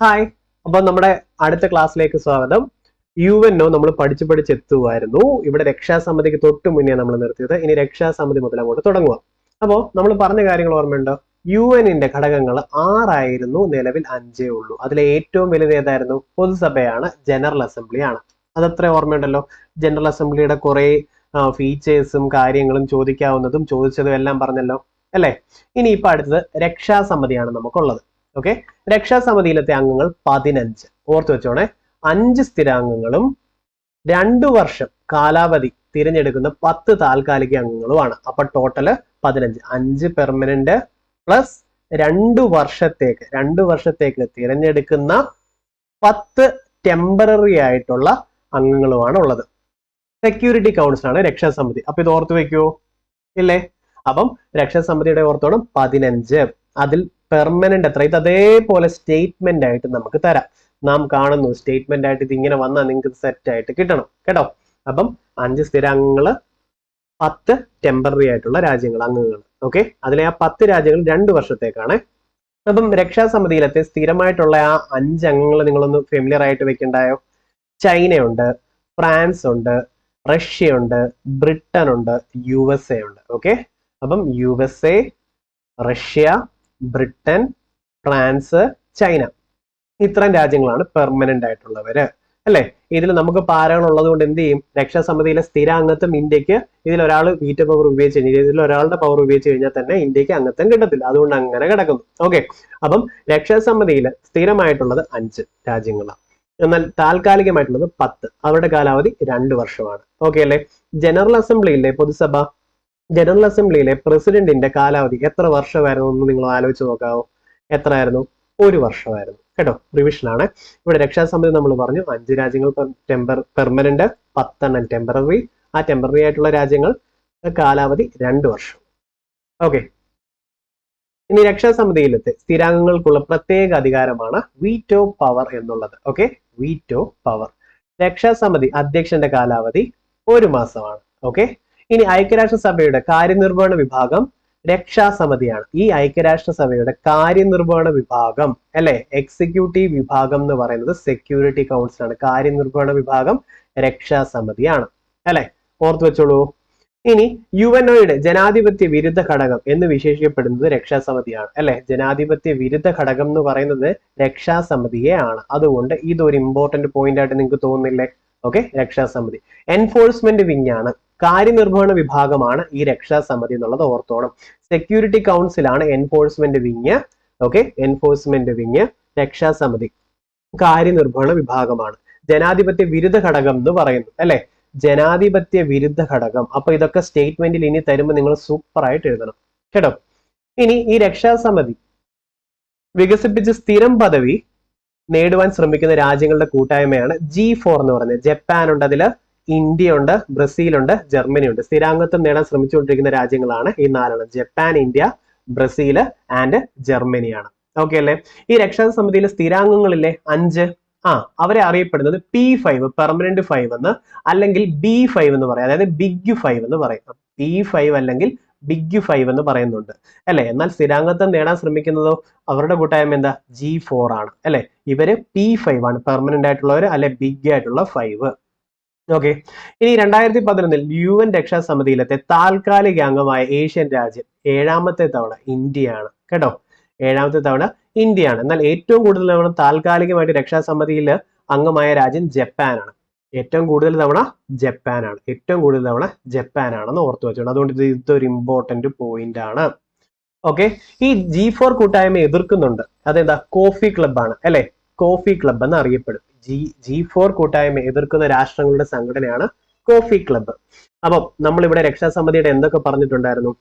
Hi അപ്പൊ നമ്മുടെ അടുത്ത ക്ലാസ്സിലേക്ക് സ്വാഗതം. യു എൻ ഒ നമ്മൾ പഠിച്ചു പഠിച്ചെത്തുമായിരുന്നു ഇവിടെ രക്ഷാസമിതിക്ക് തൊട്ട് മുന്നേ നമ്മൾ നിർത്തിയത്. ഇനി രക്ഷാസമിതി മുതൽ അങ്ങോട്ട് തുടങ്ങുക അപ്പോൾ നമ്മൾ പറഞ്ഞ കാര്യങ്ങൾ ഓർമ്മയുണ്ടോ? യു എന്നിന്റെ ഘടകങ്ങൾ ആറായിരുന്നു നിലവിൽ അഞ്ചേ ഉള്ളൂ. അതിലെ ഏറ്റവും വലുത് ഏതായിരുന്നു? പൊതുസഭയാണ് ജനറൽ അസംബ്ലിയാണ് അതത്ര ഓർമ്മയുണ്ടല്ലോ? ജനറൽ അസംബ്ലിയുടെ കുറെ ഫീച്ചേഴ്സും കാര്യങ്ങളും ചോദിക്കാവുന്നതും ചോദിച്ചതും എല്ലാം പറഞ്ഞല്ലോ? അല്ലേ? ഇനി ഇപ്പൊ അടുത്തത് രക്ഷാസമിതിയാണ് നമുക്കുള്ളത്. ഓക്കെ രക്ഷാസമിതിയിലത്തെ അംഗങ്ങൾ പതിനഞ്ച്. ഓർത്തു വെച്ചോണേ. അഞ്ച് സ്ഥിരാംഗങ്ങളും രണ്ടു വർഷം കാലാവധി തിരഞ്ഞെടുക്കുന്ന പത്ത് താൽക്കാലിക അംഗങ്ങളുമാണ്. അപ്പൊ ടോട്ടൽ പതിനഞ്ച്. അഞ്ച് പെർമനന്റ് പ്ലസ് രണ്ടു വർഷത്തേക്ക് രണ്ടു വർഷത്തേക്ക് തിരഞ്ഞെടുക്കുന്ന പത്ത് ടെമ്പററി ആയിട്ടുള്ള അംഗങ്ങളുമാണ് ഉള്ളത്. സെക്യൂരിറ്റി കൗൺസിൽ ആണ് രക്ഷാസമിതി. അപ്പൊ ഇത് ഓർത്തു വെക്കുവോ ഇല്ലേ? അപ്പം രക്ഷാസമിതിയുടെ ഓർത്തോണം പതിനഞ്ച്. അതിൽ പെർമനന്റ് അത്ര ഇത് അതേപോലെ സ്റ്റേറ്റ്മെന്റ് ആയിട്ട് നമുക്ക് തരാം. നാം കാണുന്നു സ്റ്റേറ്റ്മെന്റ് ആയിട്ട് ഇത് ഇങ്ങനെ വന്നാൽ നിങ്ങൾക്ക് സെറ്റ് ആയിട്ട് കിട്ടണം. കേട്ടോ? അപ്പം അഞ്ച് സ്ഥിരാംഗങ്ങൾ പത്ത് ടെമ്പററി ആയിട്ടുള്ള രാജ്യങ്ങൾ അംഗങ്ങൾ. ഓക്കെ അതിലെ ആ പത്ത് രാജ്യങ്ങൾ രണ്ട് വർഷത്തേക്കാണ്. അപ്പം രക്ഷാസമിതിയിലത്തെ. സ്ഥിരമായിട്ടുള്ള ആ അഞ്ച് അംഗങ്ങൾ നിങ്ങളൊന്ന് ഫെമിലിയർ ആയിട്ട് വെക്കണ്ടായോ? ചൈനയുണ്ട് ഫ്രാൻസ് ഉണ്ട് റഷ്യ ഉണ്ട് ബ്രിട്ടൻ ഉണ്ട് യു എസ് എ ഉണ്ട്. ഓക്കെ അപ്പം U S A Russia Britain France China. ഇത്രയും രാജ്യങ്ങളാണ് പെർമനന്റ് ആയിട്ടുള്ളവര്. അല്ലെ? ഇതിൽ നമുക്ക് പാരകൾ ഉള്ളത് കൊണ്ട് എന്ത് ചെയ്യും? രക്ഷാസമിതിയിലെ സ്ഥിരാംഗത്വം ഇന്ത്യയ്ക്ക് ഇതിൽ ഒരാൾ വീറ്റ പവർ ഉപയോഗിച്ച് കഴിഞ്ഞാൽ ഇതിൽ ഒരാളുടെ പവർ ഉപയോഗിച്ച് കഴിഞ്ഞാൽ തന്നെ ഇന്ത്യയ്ക്ക് അംഗത്വം കിട്ടത്തില്ല. അതുകൊണ്ട് അങ്ങനെ കിടക്കുന്നു. ഓക്കെ അപ്പം രക്ഷാസമിതിയിൽ സ്ഥിരമായിട്ടുള്ളത് അഞ്ച് രാജ്യങ്ങളാണ്. എന്നാൽ താൽക്കാലികമായിട്ടുള്ളത് പത്ത്. അവരുടെ കാലാവധി രണ്ട് വർഷമാണ്. ഓക്കെ അല്ലേ? ജനറൽ അസംബ്ലിയിലെ പൊതുസഭ? ജനറൽ അസംബ്ലിയിലെ പ്രസിഡന്റിന്റെ കാലാവധി എത്ര വർഷമായിരുന്നു എന്ന് നിങ്ങൾ ആലോചിച്ച് നോക്കാവോ? എത്രയായിരുന്നു? ഒരു വർഷമായിരുന്നു. കേട്ടോ? റിവിഷൻ ആണ്. ഇവിടെ രക്ഷാസമിതി നമ്മൾ പറഞ്ഞു അഞ്ച് രാജ്യങ്ങൾ ടെമ്പർ പെർമനന്റ് പത്തെണ്ണം ടെമ്പററി ആ ടെമ്പററി ആയിട്ടുള്ള രാജ്യങ്ങൾ കാലാവധി രണ്ട് വർഷം. ഓക്കെ ഇനി രക്ഷാസമിതിയിലത്തെ സ്ഥിരാംഗങ്ങൾക്കുള്ള പ്രത്യേക അധികാരമാണ് വീറ്റോ പവർ എന്നുള്ളത്. ഓക്കെ വീറ്റോ പവർ രക്ഷാസമിതി അധ്യക്ഷന്റെ കാലാവധി ഒരു മാസമാണ്. ഓക്കെ ഇനി ഐക്യരാഷ്ട്രസഭയുടെ കാര്യനിർവഹണ വിഭാഗം രക്ഷാസമിതിയാണ്. ഈ ഐക്യരാഷ്ട്രസഭയുടെ കാര്യനിർവഹണ വിഭാഗം അല്ലെ? എക്സിക്യൂട്ടീവ് വിഭാഗം എന്ന് പറയുന്നത് സെക്യൂരിറ്റി കൗൺസിൽ ആണ്. കാര്യനിർവഹണ വിഭാഗം രക്ഷാസമിതിയാണ്. അല്ലെ? ഓർത്തു വെച്ചോളൂ. ഇനി യു എൻ ഒയുടെ ജനാധിപത്യ വിരുദ്ധ ഘടകം എന്ന് വിശേഷിക്കപ്പെടുന്നത് രക്ഷാസമിതിയാണ്. അല്ലെ? ജനാധിപത്യ വിരുദ്ധ ഘടകം എന്ന് പറയുന്നത് രക്ഷാസമിതിയെ ആണ് അതുകൊണ്ട് ഇതൊരു ഇമ്പോർട്ടന്റ് പോയിന്റ് ആയിട്ട് നിങ്ങൾക്ക് തോന്നുന്നില്ലേ? ഓക്കെ രക്ഷാസമിതി. എൻഫോഴ്സ്മെന്റ് വിങ് ആണ്. കാര്യനിർവഹണ വിഭാഗമാണ് ഈ രക്ഷാസമിതി എന്നുള്ളത് ഓർത്തോണം. സെക്യൂരിറ്റി കൗൺസിൽ ആണ് enforcement wing okay enforcement wing രക്ഷാസമിതി. കാര്യനിർവഹണ വിഭാഗമാണ്. ജനാധിപത്യ വിരുദ്ധ ഘടകം എന്ന് പറയുന്നു അല്ലെ? ജനാധിപത്യ വിരുദ്ധ ഘടകം. അപ്പൊ ഇതൊക്കെ സ്റ്റേറ്റ്മെന്റിൽ ഇനി തരുമ്പോൾ നിങ്ങൾ സൂപ്പർ ആയിട്ട് എഴുതണം കേട്ടോ? ഇനി ഈ രക്ഷാസമിതി വികസിപ്പിച്ച് സ്ഥിരം പദവി നേടുവാൻ ശ്രമിക്കുന്ന രാജ്യങ്ങളുടെ കൂട്ടായ്മയാണ് ജി ഫോർ എന്ന് പറയുന്നത്. ജപ്പാൻ ഉണ്ട് അതിൽ. ഇന്ത്യ ഉണ്ട് ബ്രസീൽ ഉണ്ട് ജർമ്മനി ഉണ്ട് സ്ഥിരാംഗത്വം നേടാൻ ശ്രമിച്ചുകൊണ്ടിരിക്കുന്ന രാജ്യങ്ങളാണ് ഈ നാലെണ്ണം. ജപ്പാൻ ഇന്ത്യ ബ്രസീൽ ആൻഡ് ജർമ്മനിയാണ്. ഓക്കെ അല്ലേ? ഈ രക്ഷാ സമിതിയിലെ സ്ഥിരാംഗങ്ങളിലെ അഞ്ച്. ആ അവരെ അറിയപ്പെടുന്നത് പി ഫൈവ് പെർമനന്റ് ഫൈവ് എന്ന് അല്ലെങ്കിൽ ബി ഫൈവ് എന്ന് പറയും. അതായത് ബിഗ് ഫൈവ് എന്ന് പറയും. പി ഫൈവ് അല്ലെങ്കിൽ ബിഗ് ഫൈവ് എന്ന് പറയുന്നുണ്ട്. അല്ലെ? എന്നാൽ സ്ഥിരാംഗത്വം നേടാൻ ശ്രമിക്കുന്നതോ അവരുടെ കൂട്ടായ്മ എന്താ? ജി ഫോർ ആണ്. അല്ലെ? ഇവർ പി ഫൈവ് ആണ്. പെർമനന്റ് ആയിട്ടുള്ളവർ അല്ലെ ബിഗ് ആയിട്ടുള്ള ഫൈവ് ഓക്കെ ഇനി രണ്ടായിരത്തി പതിനൊന്നിൽ യു എൻ രക്ഷാസമിതിയിലത്തെ താൽക്കാലിക അംഗമായ ഏഷ്യൻ രാജ്യം ഏഴാമത്തെ തവണ ഇന്ത്യയാണ്. കേട്ടോ? ഏഴാമത്തെ തവണ ഇന്ത്യയാണ്. എന്നാൽ ഏറ്റവും കൂടുതൽ തവണ താൽക്കാലികമായിട്ട് രക്ഷാസമിതിയിൽ അംഗമായ രാജ്യം ജപ്പാനാണ്. ഏറ്റവും കൂടുതൽ തവണ ജപ്പാനാണ്. ഏറ്റവും കൂടുതൽ തവണ ജപ്പാനാണെന്ന് ഓർത്തു വെച്ചോണം. അതുകൊണ്ട് ഇത് ഇതൊരു ഇമ്പോർട്ടന്റ് പോയിന്റ് ആണ്. ഓക്കെ ഈ ജി ഫോർ കൂട്ടായ്മ എതിർക്കുന്നുണ്ട്. അതെന്താ? കോഫി ക്ലബാണ് അല്ലെ? കോഫി ക്ലബ് എന്ന് അറിയപ്പെടും ജി ജി ഫോർ കൂട്ടായ്മ എതിർക്കുന്ന രാഷ്ട്രങ്ങളുടെ സംഘടനയാണ് കോഫി ക്ലബ്ബ് അപ്പം നമ്മളിവിടെ രക്ഷാസമിതിയുടെ എന്തൊക്കെ പറഞ്ഞിട്ടുണ്ടായിരുന്നു?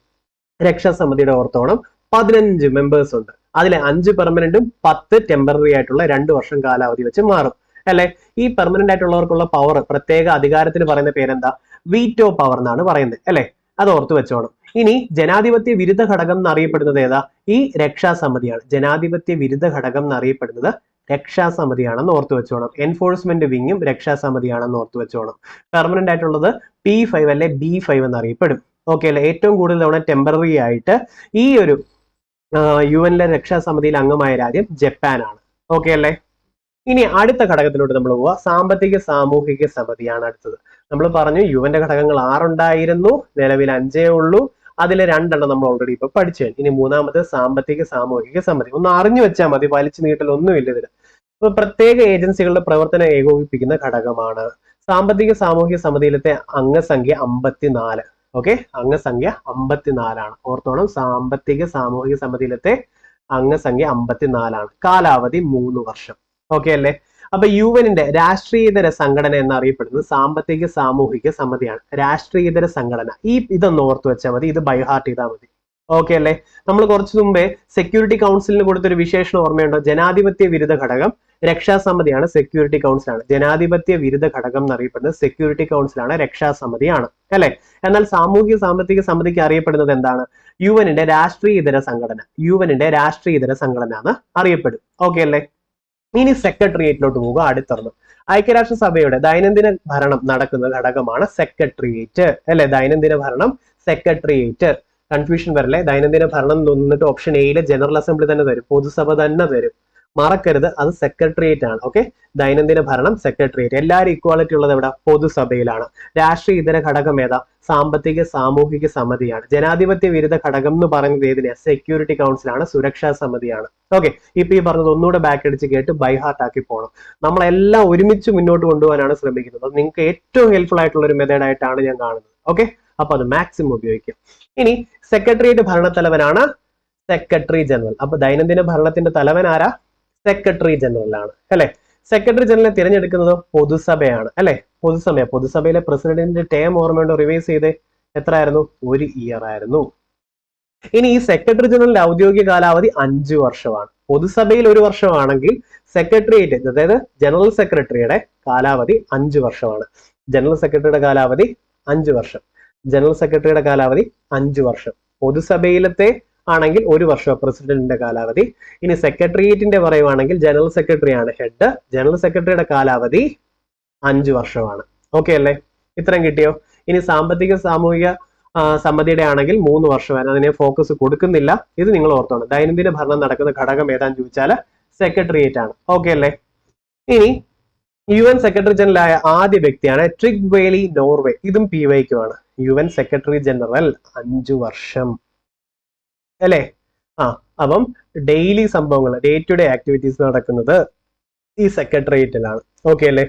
രക്ഷാസമിതിയുടെ ഓർത്തോണം പതിനഞ്ച് മെമ്പേഴ്സ് ഉണ്ട്. അതിലെ അഞ്ച് പെർമനന്റും പത്ത് ടെമ്പററി ആയിട്ടുള്ള രണ്ട് വർഷം കാലാവധി വെച്ച് മാറും. അല്ലെ? ഈ പെർമനന്റ് ആയിട്ടുള്ളവർക്കുള്ള പവർ പ്രത്യേക അധികാരത്തിന് പറയുന്ന പേരെന്താ? വീറ്റോ പവർ എന്നാണ് പറയുന്നത്. അല്ലെ? അത് ഓർത്തു വെച്ചോണം. ഇനി ജനാധിപത്യ വിരുദ്ധ ഘടകം എന്നറിയപ്പെടുന്നത് ഏതാ? ഈ രക്ഷാസമിതിയാണ്. ജനാധിപത്യ വിരുദ്ധ ഘടകം എന്നറിയപ്പെടുന്നത് രക്ഷാസമിതിയാണെന്ന് ഓർത്തു വെച്ചോണം. എൻഫോഴ്സ്മെന്റ് വിങ്ങും രക്ഷാസമിതിയാണെന്ന് ഓർത്തു വെച്ചോണം. പെർമനന്റ് ആയിട്ടുള്ളത് പി ഫൈവ് അല്ലെ ബി ഫൈവ് എന്നറിയപ്പെടും. ഓക്കെ അല്ലെ? ഏറ്റവും കൂടുതൽ തവണ ടെമ്പററി ആയിട്ട് ഈ ഒരു യു എനിലെ രക്ഷാസമിതിയിൽ അംഗമായ രാജ്യം ജപ്പാനാണ്. ഓക്കെ അല്ലേ? ഇനി അടുത്ത ഘടകത്തിലോട്ട് നമ്മൾ പോവുക സാമ്പത്തിക സാമൂഹിക സമിതിയാണ് അടുത്തത്. നമ്മൾ പറഞ്ഞു യുവന്റെ ഘടകങ്ങൾ ആറുണ്ടായിരുന്നു നിലവിൽ അഞ്ചേ ഉള്ളൂ. അതിൽ രണ്ടെണ്ണം നമ്മൾ ഓൾറെഡി ഇപ്പൊ പഠിച്ചു. ഇനി മൂന്നാമത്തെ സാമ്പത്തിക സാമൂഹിക സമിതി. ഒന്ന് അറിഞ്ഞു വെച്ചാൽ മതി വലിച്ചു നീട്ടലൊന്നുമില്ല ഇതിൽ അപ്പൊ പ്രത്യേക ഏജൻസികളുടെ പ്രവർത്തനം ഏകോപിപ്പിക്കുന്ന ഘടകമാണ്. സാമ്പത്തിക സാമൂഹിക സമിതിയിലത്തെ അംഗസംഖ്യ അമ്പത്തിനാല്. ഓക്കെ അംഗസംഖ്യ അമ്പത്തിനാലാണ്. ഓർത്തോണം സാമ്പത്തിക സാമൂഹിക സമിതിയിലത്തെ അംഗസംഖ്യ അമ്പത്തിനാലാണ്. കാലാവധി മൂന്ന് വർഷം. ഓക്കെ അല്ലേ? അപ്പൊ യുവനിന്റെ രാഷ്ട്രീയതര സംഘടന എന്നറിയപ്പെടുന്നത് സാമ്പത്തിക സാമൂഹിക സമിതിയാണ്. രാഷ്ട്രീയതര സംഘടന. ഈ ഇതൊന്ന് ഓർത്തു വെച്ചാൽ മതി. ഇത് ബൈഹാർട്ട് ചെയ്താൽ മതി. ഓക്കെ അല്ലേ? നമ്മൾ കുറച്ചു മുമ്പേ സെക്യൂരിറ്റി കൗൺസിലിന് കൊടുത്തൊരു വിശേഷണം ഓർമ്മയുണ്ടോ? ജനാധിപത്യ വിരുദ്ധ ഘടകം രക്ഷാസമിതിയാണ് സെക്യൂരിറ്റി കൗൺസിലാണ് ജനാധിപത്യ വിരുദ്ധ ഘടകം എന്നറിയപ്പെടുന്നത് സെക്യൂരിറ്റി കൗൺസിലാണ് രക്ഷാസമിതിയാണ് അല്ലെ? എന്നാൽ സാമൂഹിക സാമ്പത്തിക സമിതിക്ക് അറിയപ്പെടുന്നത് എന്താണ്? യുവനിന്റെ രാഷ്ട്രീയതര സംഘടന. യുവനിന്റെ രാഷ്ട്രീയതര സംഘടന എന്ന് അറിയപ്പെടും. ഓക്കെ അല്ലേ? ഇനി സെക്രട്ടേറിയറ്റിലോട്ട് പോകുക പോവുക. ഐക്യരാഷ്ട്ര സഭയുടെ ദൈനംദിന ഭരണം നടക്കുന്ന ഘടകമാണ് സെക്രട്ടേറിയറ്റ് അല്ലെ? ദൈനംദിന ഭരണം സെക്രട്ടേറിയറ്റ് കൺഫ്യൂഷൻ വരല്ലേ? ദൈനംദിന ഭരണം എന്നിട്ട് ഓപ്ഷൻ എയിലെ ജനറൽ അസംബ്ലി തന്നെ തരും പൊതുസഭ തന്നെ തരും മറക്കരുത് അത് സെക്രട്ടേറിയറ്റ് ആണ്. ഓക്കെ ദൈനംദിന ഭരണം സെക്രട്ടേറിയറ്റ് എല്ലാവരും ഇക്വാളിറ്റി ഉള്ളത് എവിടെ? പൊതുസഭയിലാണ്. രാഷ്ട്രീയ ഇതര ഘടകം ഏതാ? സാമ്പത്തിക സാമൂഹിക സമിതിയാണ്. ജനാധിപത്യ വിരുദ്ധ ഘടകം എന്ന് പറയുന്നത് ഏതിനാ സെക്യൂരിറ്റി കൗൺസിലാണ് സുരക്ഷാ സമിതിയാണ്. ഓക്കെ ഇപ്പൊ ഈ പറഞ്ഞത് ഒന്നുകൂടെ ബാക്ക് അടിച്ച് കേട്ട് ബൈ ഹാർട്ട് ആക്കി പോകണം നമ്മളെല്ലാം ഒരുമിച്ച് മുന്നോട്ട് കൊണ്ടുപോകാനാണ് ശ്രമിക്കുന്നത്. നിങ്ങൾക്ക് ഏറ്റവും ഹെൽപ്ഫുൾ ആയിട്ടുള്ള ഒരു മെത്തേഡ് ആയിട്ടാണ് ഞാൻ കാണുന്നത്. ഓക്കെ അപ്പൊ അത് മാക്സിമം ഉപയോഗിക്കും. ഇനി സെക്രട്ടേറിയറ്റ് ഭരണത്തലവനാണ് സെക്രട്ടറി ജനറൽ അപ്പൊ ദൈനംദിന ഭരണത്തിന്റെ തലവൻ ആരാ? സെക്രട്ടറി ജനറൽ ആണ് അല്ലെ? സെക്രട്ടറി ജനറലിനെ തിരഞ്ഞെടുക്കുന്നത് പൊതുസഭയാണ് അല്ലെ? പൊതുസഭ പൊതുസഭയിലെ പ്രസിഡന്റിന്റെ ടേം ഓർമ്മയുണ്ടോ? റിവൈസ് ചെയ്ത്. എത്ര ആയിരുന്നു ഒരു ഇയർ ആയിരുന്നു. ഇനി ഈ സെക്രട്ടറി ജനറലിന്റെ ഔദ്യോഗിക കാലാവധി അഞ്ചു വർഷമാണ്. പൊതുസഭയിൽ ഒരു വർഷമാണെങ്കിൽ സെക്രട്ടേറിയറ്റ് അതായത് ജനറൽ സെക്രട്ടറിയുടെ കാലാവധി അഞ്ചു വർഷമാണ്. ജനറൽ സെക്രട്ടറിയുടെ കാലാവധി അഞ്ചു വർഷം. ജനറൽ സെക്രട്ടറിയുടെ കാലാവധി അഞ്ചു വർഷം. പൊതുസഭയിലത്തെ ആണെങ്കിൽ ഒരു വർഷം പ്രസിഡന്റിന്റെ കാലാവധി. ഇനി സെക്രട്ടേറിയറ്റിന്റെ പറയുവാണെങ്കിൽ ജനറൽ സെക്രട്ടറി ആണ് ഹെഡ്. ജനറൽ സെക്രട്ടറിയുടെ കാലാവധി അഞ്ചു വർഷമാണ്. ഓക്കെ അല്ലേ? ഇത്രയും കിട്ടിയോ? ഇനി സാമ്പത്തിക സാമൂഹിക സമ്മതിയുടെ ആണെങ്കിൽ മൂന്ന് വർഷമാണ് അതിനെ ഫോക്കസ് കൊടുക്കുന്നില്ല. ഇത് നിങ്ങൾ ഓർത്തോണം. ദൈനംദിന ഭരണം നടക്കുന്ന ഘടകം ഏതാന്ന് ചോദിച്ചാൽ സെക്രട്ടേറിയറ്റ് ആണ് ഓക്കെ അല്ലേ? ഇനി യു എൻ സെക്രട്ടറി ജനറൽ ആയ ആദ്യ വ്യക്തിയാണ് ട്രിഗ് വേലി നോർവേ. ഇതും പി വൈക്കുമാണ് യു എൻ സെക്രട്ടറി ജനറൽ അഞ്ചു വർഷം. അല്ലേ? ആ അപ്പം ഡെയിലി സംഭവങ്ങൾ ഡേ ടു ഡേ ആക്ടിവിറ്റീസ് നടക്കുന്നത് ഈ സെക്രട്ടേറിയറ്റിലാണ് ഓക്കെ അല്ലേ?